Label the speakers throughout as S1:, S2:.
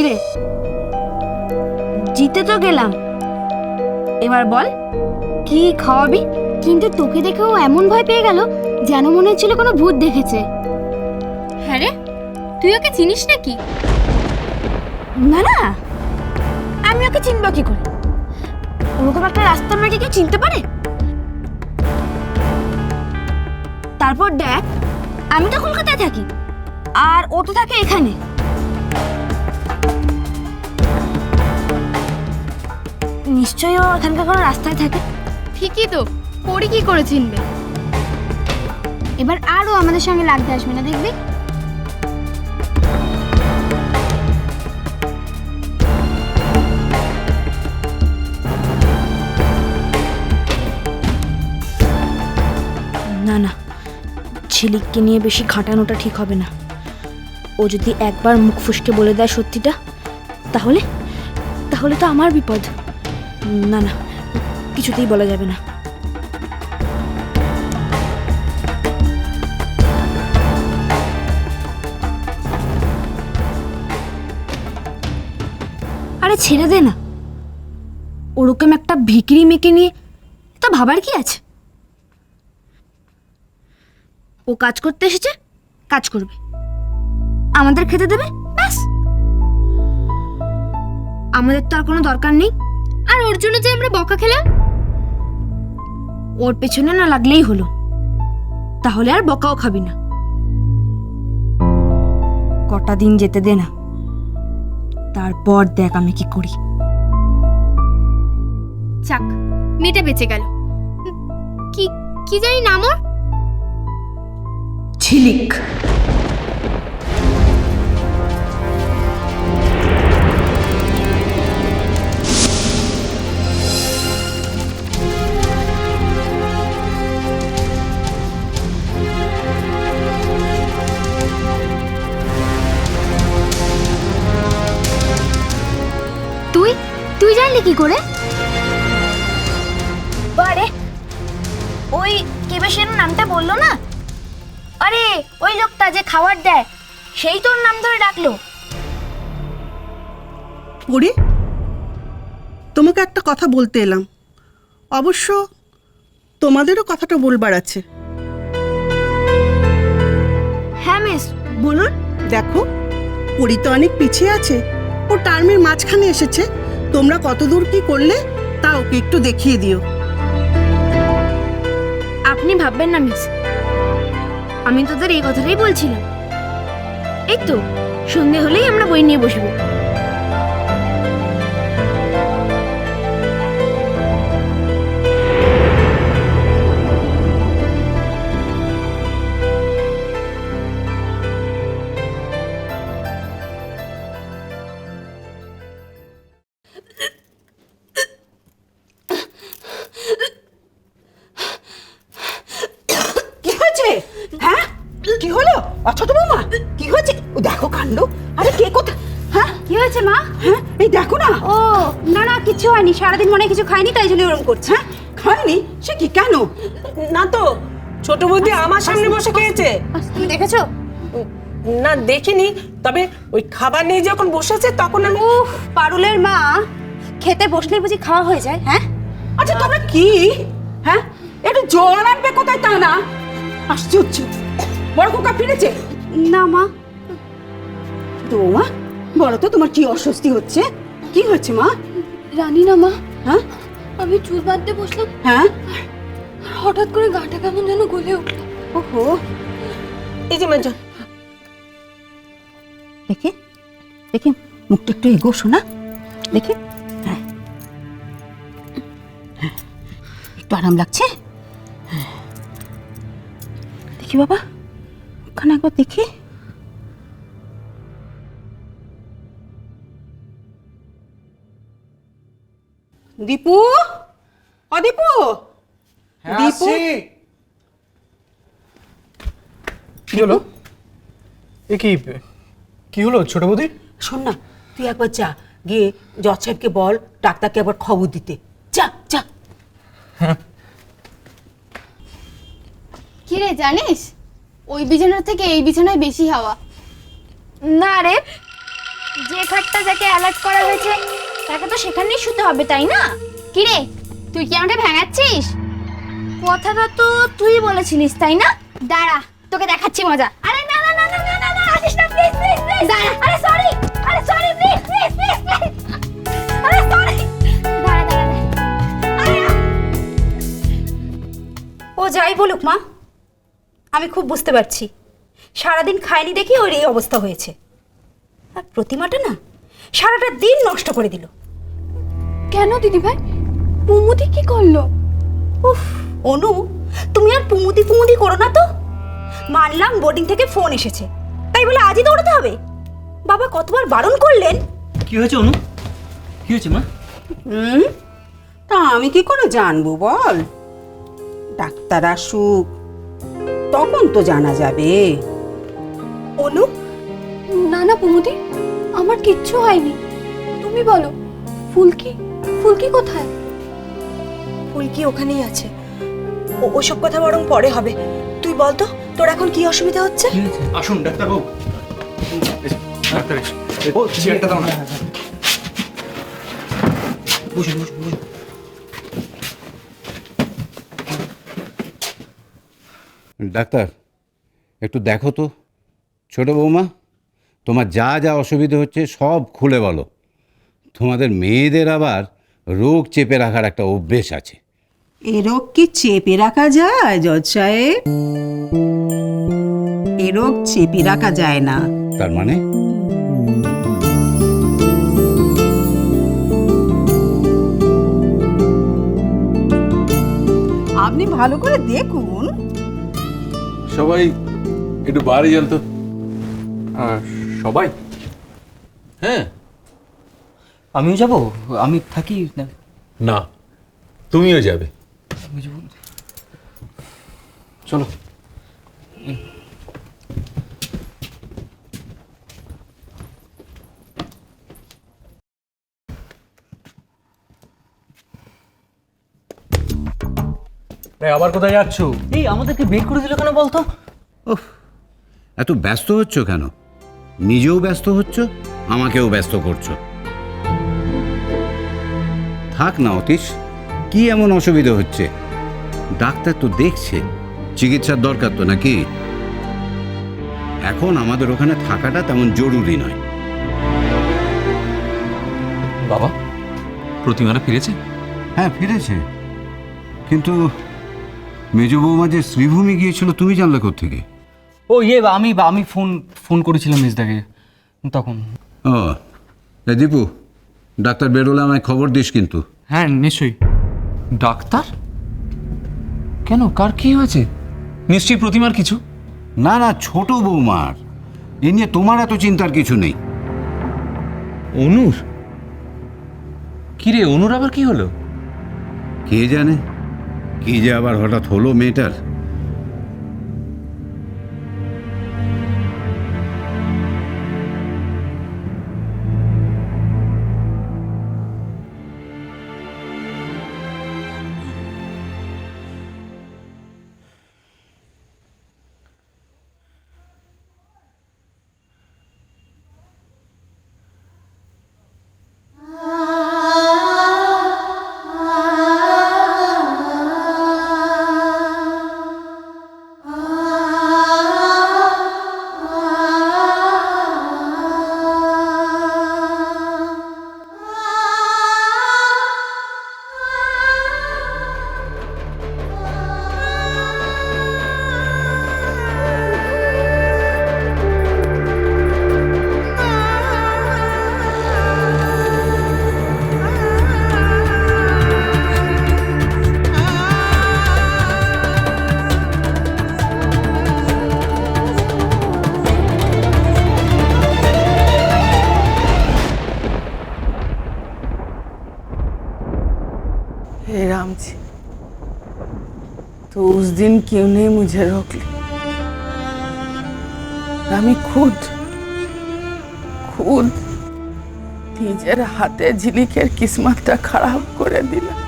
S1: কিরে? জিতে তো গেলাম। এবার বল কি খাওয়াবি?
S2: কিন্তু তোকে দেখে ও এমন ভয় পেয়ে গেল যেন মনে হচ্ছিল কোনো ভূত দেখেছে।
S3: হ্যাঁ রে তুই ওকে চিনিস নাকি?
S1: না না আমি ওকে চিনব কি করে? ওরকম একটা রাস্তা আমাকে কেউ চিনতে পারে? তারপর দেখ আমি তো কলকাতায় থাকি আর ও তো থাকে এখানে। নিশ্চয়ই ও এখানকার কোনো রাস্তায় থাকে?
S3: ঠিকই তো। পরি কি করে চিনবে?
S2: এবার আরও আমাদের সঙ্গে লাগতে আসবে না দেখবি?
S1: না না। ঝিলিককে নিয়ে বেশি খাটানোটা ঠিক হবে না। ও যদি একবার মুখ ফুসকে বলে দেয় সত্যিটা তাহলে তাহলে তো আমার বিপদ। না না, কিছুতেই বলা যাবে না। আরে ছেড়ে দে না। ওরকম একটা ভিকিরি মেকে নিয়ে তা ভাবার কি আছে? ও কাজ করতে এসেছে, কাজ করবে। আমাদের খেতে দেবে, ব্যাস। আমাদের তো আর কোনো দরকার নেই।
S3: আর ওর জন্য যে আমরা বকা খেলাম?
S1: ওর পেছনে না লাগলেই হলো। তাহলে আর বকাও খাবি না। কটা দিন যেতে দে না। তারপর দেখ আমি কি করি।
S3: চাক মেয়েটা বেঁচে গেল। কি কি জানি নাম ওর?
S1: ঝিলিক।
S2: করে?
S1: আরে ওই কেবে সেন নামটা বলল না? আরে ওই লোকটা যে খাবার দেয় সেই তোর নাম ধরে ডাকলো।
S4: পড়ি তোমাকে একটা কথা বলতে এলাম। অবশ্য তোমাদেরও কথাটা বলবার আছে।
S1: হ্যাঁ মিস। বলুন।
S4: দেখো পরি তো অনেক পিছিয়ে আছে। ও টার্মের মাঝখানে এসেছে। তোমরা কতদূর কি করলে, তা ওকে একটু দেখিয়ে দিও।
S1: আপনি ভাববেন না, মিস। আমি তোদের এই কথাটাই বলছিলাম। এই তো, সন্ধে হলেই আমরা বই নিয়ে বসবো।
S5: হলো অছোট বৌমা কি হয়েছে? ও দেখো কাণ্ড। আরে কে কোথা হ্যাঁ?
S2: কি হয়েছে মা?
S5: হ্যাঁ? এই দেখো না।
S2: ও না না কিছু হয়নি। সারাদিন মনে কিছু খাইনি তাই জন্য ওরকম করছে।
S5: হ্যাঁ? খায়নি সে কি কেন?
S6: না তো ছোট বৌদি আমার সামনে বসে খেয়েছে।
S2: তুমি দেখেছ?
S6: না দেখিনি। তবে ওই খাবার নিয়ে যখন বসেছে তখন আমি
S2: উফ পারুলের মা খেতে বসলে বুঝি খাওয়া হয়ে যায় হ্যাঁ?
S5: আচ্ছা তোমরা কি? হ্যাঁ? একটু জল আনবে কোথায় তা না? আশ্চর্য। বড় কোকা ফিরেছে?
S2: না মা।
S5: তো মা বলো তো তোমার কি অস্বস্তি হচ্ছে? কি হয়েছে মা?
S3: রানী না মা।
S5: হ্যাঁ?
S3: আমি চুল বাঁধতে বসলাম।
S5: হ্যাঁ?
S3: হঠাৎ করে গাটা কেমন যেন গলে উঠল।
S5: ওহো।
S6: এই যে মা
S5: দেখে দেখে মুখটা একটু এগো শোনা দেখে। হ্যাঁ। একটু আরাম লাগছে? হ্যাঁ। দেখি বাবা। ওখানে একবার দেখি। দীপু? ও দীপু? দীপু?
S7: কি হলো? এ কি কি হলো ছোট বৌদি?
S5: শোন না তুই একবার যা গিয়ে জজ সাহেবকে বল ডাক্তারকে একবার খবর দিতে। যা যা।
S3: কি রে জানিস? ওই বিছানার থেকে এই বিছানায় বেশি হাওয়া।
S1: না রে যে খাটটা যাকে অ্যালার্ট করা হয়েছে তাকে তো সেখানেই শুতে হবে তাই না? কি রে তুই কি আমাকে ভেঙাচ্ছিস? কথাটা তো তুই বলেছিলিস তাই না? দাঁড়া তোকে দেখাচ্ছি মজা। আরে না না না না না না না আসিস না প্লিজ প্লিজ প্লিজ দাঁড়া। আরে সরি আরে সরি প্লিজ প্লিজ প্লিজ আরে সরি
S5: ও যাই বলুক মা। আমি খুব বুঝতে পারছি। সারাদিন খায়নি দেখি ওর এই অবস্থা হয়েছে। আর প্রতিমাটা না সারাটা দিন নষ্ট করে দিল।
S1: কেন দিদি ভাই মুমুদি কি করল?
S5: উফ অনু তুমি আর পুমুদি পুমুদি করো না তো। মানলাম বোর্ডিং থেকে ফোন এসেছে। তাই বলে আজই দৌড়াতে হবে। বাবা কতবার বারণ করলেন?
S8: কি হয়েছে অনু? কি হয়েছে মা?
S9: হুম? তা আমি কি করে জানব বল? ডাক্তার আসুক। তখন তো জানা যাবে।
S5: অনু
S1: না না পুমুদি আমার কিচ্ছু হয়নি। তুমি বলো ফুলকি ফুলকি কোথায়?
S5: ফুলকি ওখানেই আছে। ও ওসব কথা বরং পরে হবে। তুই বল তো তোর এখন কি অসুবিধা হচ্ছে?
S7: আসুন ডাক্তারবাবু। এসো, ডাক্তার এসো। ও চেয়ারটা দাও না।
S8: বসুন বসুন বসুন।
S10: ডাক্তার একটু দেখো তো। ছোটো বৌমা তোমার যা যা অসুবিধে হচ্ছে সব খুলে বলো। তোমাদের মেয়েদের আবার রোগ চেপে রাখার একটা অভ্যেস আছে।
S9: এ রোগ কি চেপে রাখা যায় জজ সাহেব? এ রোগ চেপে রাখা যায় না।
S10: তার মানে?
S9: আপনি ভালো করে দেখুন।
S11: সবাই একটু বাড়ি যান তো।
S7: সবাই?
S11: হ্যাঁ।
S8: আমিও যাব? আমি থাকি না।
S11: না তুমিও যাবে।
S7: চলো। আবার কোথায় যাচ্ছ?
S8: এই আমাদেরকে বের করে দিল কেন বলতো?
S10: এত ব্যস্ত হচ্ছ কেন? নিজেও ব্যস্ত হচ্ছ আমাকেও ব্যস্ত করছ। থাক না অতীশ কি এমন অসুবিধা হচ্ছে? ডাক্তার তো দেখছে চিকিৎসার দরকার তো নাকি? এখন আমাদের ওখানে থাকাটা তেমন জরুরি নয়।
S11: বাবা প্রতিমারা ফিরেছে?
S10: হ্যাঁ ফিরেছে। কিন্তু মেজ বৌমা যে শ্রীভূমি গিয়েছিল তুমি জানলে থেকে
S8: ও ইয়ে আমি আমি ফোন ফোন করেছিলাম মিসদাকে তখন।
S10: ও এ দীপু ডাক্তার বেরোলে আমায় খবর দিস কিন্তু।
S11: হ্যাঁ নিশ্চয়ই। ডাক্তার? কেন কার কি হয়েছে? নিশ্চয়ই প্রতিমার কিছু?
S10: না না ছোট বৌমার। এ নিয়ে তোমার এত চিন্তার কিছু নেই।
S11: অনুর? কিরে অনুর আবার কি হলো?
S10: কে জানে? কি যে আবার হঠাৎ হলো মেয়েটার?
S9: तो उस दिन क्यों नहीं मुझे रोक ली আমি খুদ খুদ নিজের হাতে ঝিলিকের কিসমতটা খারাপ করে দিলাম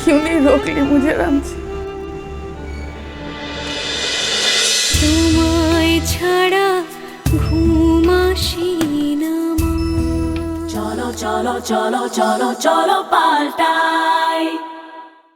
S9: क्यों नहीं रोक ली मुझे राम जी
S12: তোমায় ছাড়া ঘুম আসে
S13: cholo, cholo, cholo, cholo, paltai.